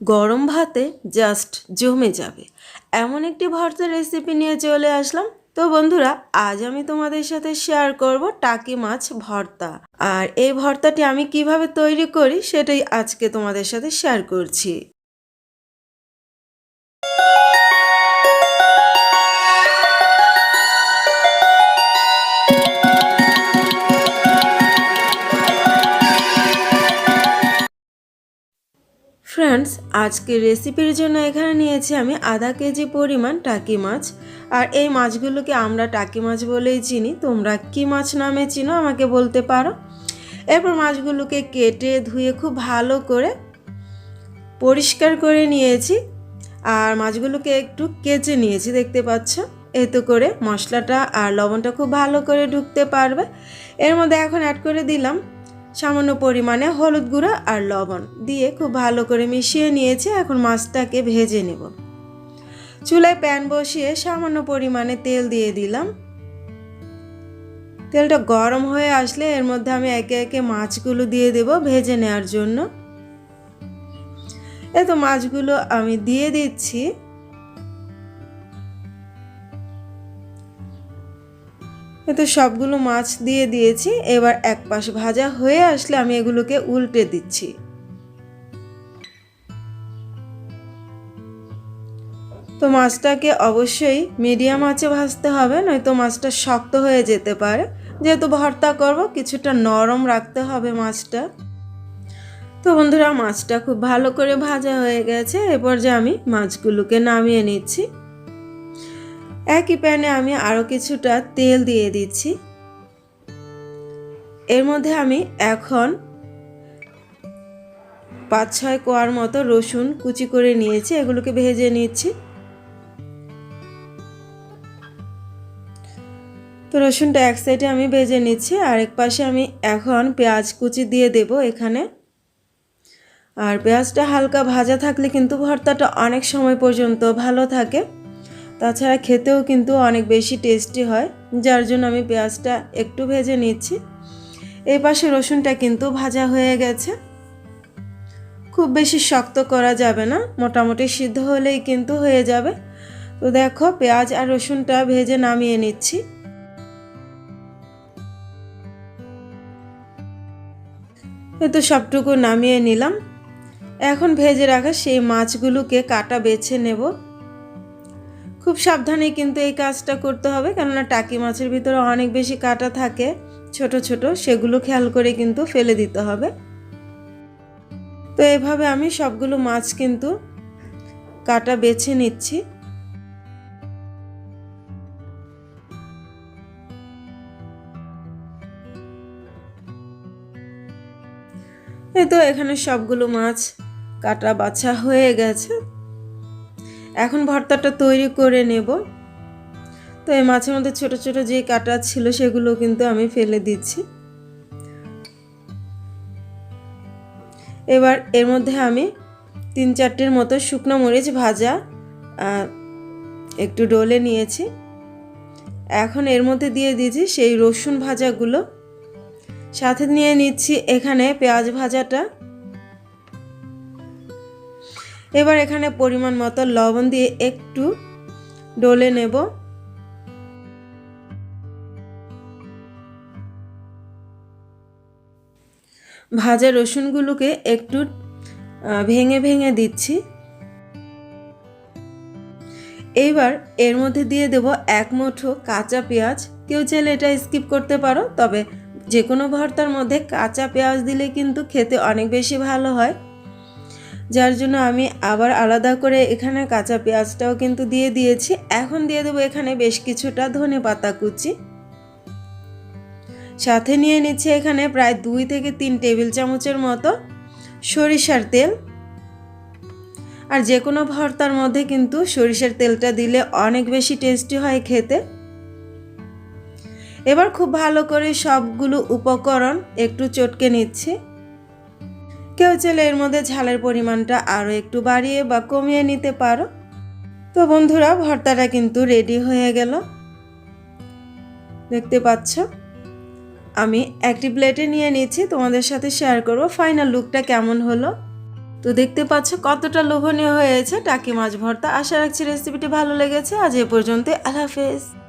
গরম ভাতে জাস্ট জমে যাবে। এমন একটি ভর্তা রেসিপি নিয়ে চলে আসলাম। তো বন্ধুরা, আজ আমি তোমাদের সাথে শেয়ার করব টাকি মাছ ভর্তা। আর এই ভর্তাটি আমি কীভাবে তৈরি করি সেটাই আজকে তোমাদের সাথে শেয়ার করছি। ফ্রেন্ডস আজকের রেসিপির জন্য এখানে নিয়েছি আমি আধা কেজি পরিমাণ টাকি মাছ। আর এই মাছগুলোকে আমরা টাকি মাছ বলেই চিনি। তোমরা কি মাছ নামে চিনো আমাকে বলতে পারো? এরপর মাছগুলোকে কেটে ধুয়ে খুব ভালো করে পরিষ্কার করে নিয়েছি। আর মাছগুলোকে একটু কেচে নিয়েছি, দেখতে পাচ্ছ? এতে করে মশলাটা আর লবণটা খুব ভালো করে ঢুকতে পারবে। এর মধ্যে এখন অ্যাড করে দিলাম সামান্য পরিমাণে হলুদ গুঁড়ো আর লবণ দিয়ে খুব ভালো করে মিশিয়ে নিয়েছি, এখন মাছটাকে ভেজে নেব। চুলায় প্যান বসিয়ে সামান্য পরিমাণে তেল দিয়ে দিলাম। তেলটা গরম হয়ে আসলে এর মধ্যে আমি একে একে মাছগুলো দিয়ে দেব ভেজে নেওয়ার জন্য। এ তো মাছগুলো আমি দিয়ে দিচ্ছি। এতে সবগুলো মাছ দিয়ে দিয়েছি, এবার এক পাশ ভাজা হয়ে আসলে আমি এগুলোকে উল্টে দিচ্ছি। তো মাছটাকে অবশ্যই মিডিয়াম আঁচে ভাজতে হবে, নয়তো মাছটা শক্ত হয়ে যেতে পারে। যেহেতু ভর্তা করব, কিছুটা নরম রাখতে হবে মাছটা। তো বন্ধুরা, মাছটা খুব ভালো করে ভাজা হয়ে গেছে এরপর যে আমি মাছগুলোকে নামিয়ে নিচ্ছি। একই প্যানে আমি আরও কিছুটা তেল দিয়ে দিচ্ছি। এর মধ্যে আমি এখন পাঁচ ছয় কোয়ার মতো রসুন কুচি করে নিয়েছি, এগুলোকে ভেজে নিচ্ছি। তো রসুনটা এক সাইডে আমি ভেজে নিচ্ছি, আর এক পাশে আমি এখন পেঁয়াজ কুচি দিয়ে দেব এখানে। আর পেঁয়াজটা হালকা ভাজা থাকলে কিন্তু ভর্তাটা অনেক সময় পর্যন্ত ভালো থাকে। তাছাড়া খেতেও কিন্তু অনেক বেশি টেস্টি হয়, যার জন্য আমি পেঁয়াজটা একটু ভেজে নিচ্ছি। এই পাশে রসুনটা কিন্তু ভাজা হয়ে গেছে। খুব বেশি শক্ত করা যাবে না, মোটামুটি সিদ্ধ হলেই কিন্তু হয়ে যাবে। তো দেখো, পেঁয়াজ আর রসুনটা ভেজে নামিয়ে নিচ্ছি। তো সবটুকু নামিয়ে নিলাম। এখন ভেজে রাখা সেই মাছগুলোকে কাটা বেছে নেব। খুব সাবধানে কিন্তু এই কাজটা করতে হবে, কেননা টাকি মাছের ভিতরে অনেক বেশি কাটা থাকে, ছোট ছোট, সেগুলো খেয়াল করে কিন্তু ফেলে দিতে হবে। তো এভাবে আমি সবগুলো মাছ কিন্তু কাটা বেছে নিচ্ছি। এই তো এখানে সবগুলো মাছ কাটা বাছা হয়ে গেছে। এখন ভর্তাটা তৈরি করে নেব। তো এই মাছের মধ্যে ছোট ছোট যে কাটা ছিল সেগুলো কিন্তু আমি ফেলে দিচ্ছি। এবার এর মধ্যে আমি তিন চারটের মতো শুকনো মরিচ ভাজা একটু ডলে নিয়েছি। এখন এর মধ্যে দিয়ে দিয়েছি সেই রসুন ভাজাগুলো। সাথে নিয়ে নিচ্ছি এখানে পেঁয়াজ ভাজাটা। এবার এখানে পরিমাণ মতো লবণ দিয়ে একটু ডলে নেব। ভাজা রসুনগুলোকে একটু ভেঙে ভেঙে দিচ্ছি। এইবার এর মধ্যে দিয়ে দেব এক মুঠো কাঁচা পেঁয়াজ। কেউ চাইলে এটা স্কিপ করতে পারো, তবে যে কোনো ভর্তার মধ্যে কাঁচা পেঁয়াজ দিলে কিন্তু খেতে অনেক বেশি ভালো হয়। যার জন্য আমি আবার আলাদা করে এখানে কাঁচা পেঁয়াজটাও কিন্তু দিয়ে দিয়েছি। এখন দিয়ে দেবো এখানে বেশ কিছুটা ধনে পাতা কুচি। সাথে নিয়ে নিচ্ছি এখানে প্রায় দুই থেকে তিন টেবিল চামচের মতো সরিষার তেল। আর যে কোনো ভর্তার মধ্যে কিন্তু সরিষার তেলটা দিলে অনেক বেশি টেস্টি হয় খেতে। এবার খুব ভালো করে সবগুলো উপকরণ একটু চটকে নিচ্ছি। কেউ চাইলে এর মধ্যে ঝালের পরিমাণটা আরও একটু বাড়িয়ে বা কমিয়ে নিতে পারো। তো বন্ধুরা, ভর্তাটা কিন্তু রেডি হয়ে গেল। দেখতে পাচ্ছ? আমি একটি প্লেটে নিয়ে নিচ্ছি তোমাদের সাথে শেয়ার করব ফাইনাল লুকটা কেমন হলো। তো দেখতে পাচ্ছ কতটা লোভনীয় হয়েছে টাকি মাছ ভর্তা। আশা রাখছি রেসিপিটি ভালো লেগেছে। আজ এ পর্যন্ত আল্লাহ হাফেজ।